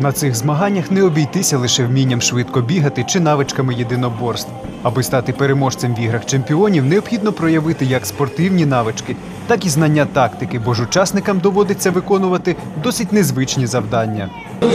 На цих змаганнях не обійтися лише вмінням швидко бігати чи навичками єдиноборств. Аби стати переможцем в іграх чемпіонів, необхідно проявити як спортивні навички, так і знання тактики, бо ж учасникам доводиться виконувати досить незвичні завдання.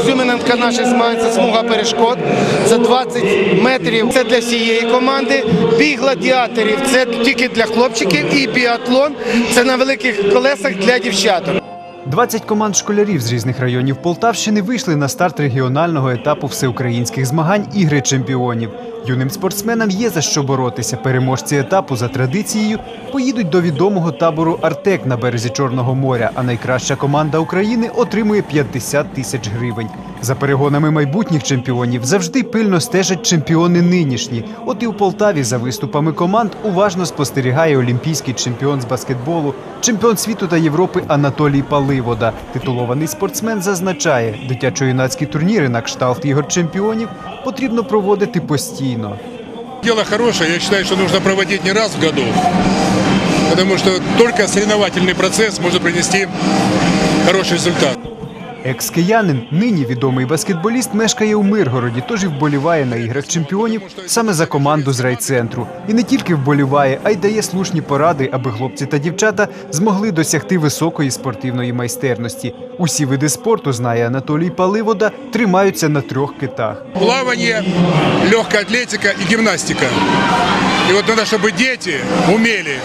Зюминенка наших змагань це смуга перешкод. Це 20 метрів. Це для всієї команди. Бій гладіаторів це тільки для хлопчиків. І біатлон це на великих колесах для дівчаток. 20 команд школярів з різних районів Полтавщини вийшли на старт регіонального етапу всеукраїнських змагань Ігри чемпіонів. Юним спортсменам є за що боротися. Переможці етапу за традицією поїдуть до відомого табору Артек на березі Чорного моря. А найкраща команда України отримує 50 тисяч гривень. За перегонами майбутніх чемпіонів завжди пильно стежать чемпіони нинішні. От і у Полтаві за виступами команд уважно спостерігає олімпійський чемпіон з баскетболу, чемпіон світу та Європи Анатолій Паливода. Титулований спортсмен зазначає, дитячо-юнацькі турніри на кшталт ігор чемпіонів потрібно проводити постійно. Дело хорошее, я считаю, что нужно проводить не раз в году, потому что только соревновательный процесс может принести хороший результат. Екс-киянин, нині відомий баскетболіст, мешкає у Миргороді, тож і вболіває на іграх чемпіонів саме за команду з райцентру. І не тільки вболіває, а й дає слушні поради, аби хлопці та дівчата змогли досягти високої спортивної майстерності. Усі види спорту, знає Анатолій Паливода, тримаються на трьох китах. Плавание, легкая атлетика и гимнастика. И вот надо, чтобы дети умели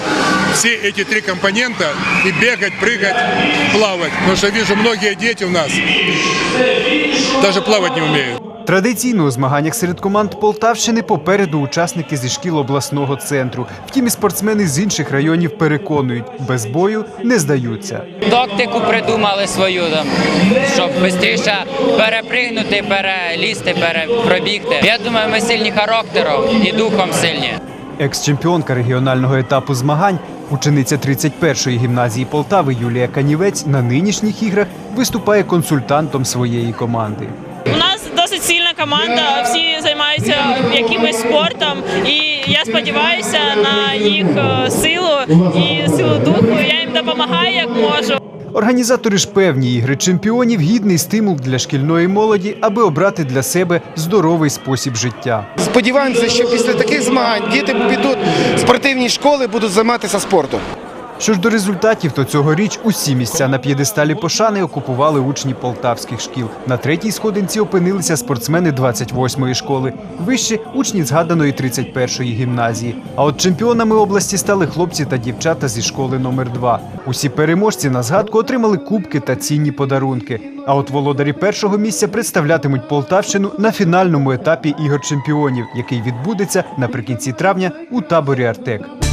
все эти три компонента и бегать, прыгать, плавать. Потому что вижу, многие дети у нас даже плавать не умеют. Традиційно у змаганнях серед команд Полтавщини попереду учасники зі шкіл обласного центру. Втім, і спортсмени з інших районів переконують, без бою не здаються. Тактику придумали свою, там, щоб швидше перепригнути, перелізти, перепробігти. Я думаю, ми сильні характером і духом сильні. Екс-чемпіонка регіонального етапу змагань, учениця 31-ї гімназії Полтави Юлія Канівець на нинішніх іграх виступає консультантом своєї команди. У нас досить сильна команда, всі займаються якимось спортом, і я сподіваюся на їх е, силу і силу духу. Я їм допомагаю як можу. Організатори ж певні ігри чемпіонів гідний стимул для шкільної молоді, аби обрати для себе здоровий спосіб життя. Сподіваємося, що після таких змагань діти підуть в спортивні школи, будуть займатися спортом. Що ж до результатів, то цьогоріч усі місця на п'єдесталі пошани окупували учні полтавських шкіл. На третій сходинці опинилися спортсмени 28-ї школи, вище учні згаданої 31-ї гімназії. А от чемпіонами області стали хлопці та дівчата зі школи номер 2 Усі переможці на згадку отримали кубки та цінні подарунки. А от володарі першого місця представлятимуть Полтавщину на фінальному етапі ігор чемпіонів, який відбудеться наприкінці травня у таборі Артек.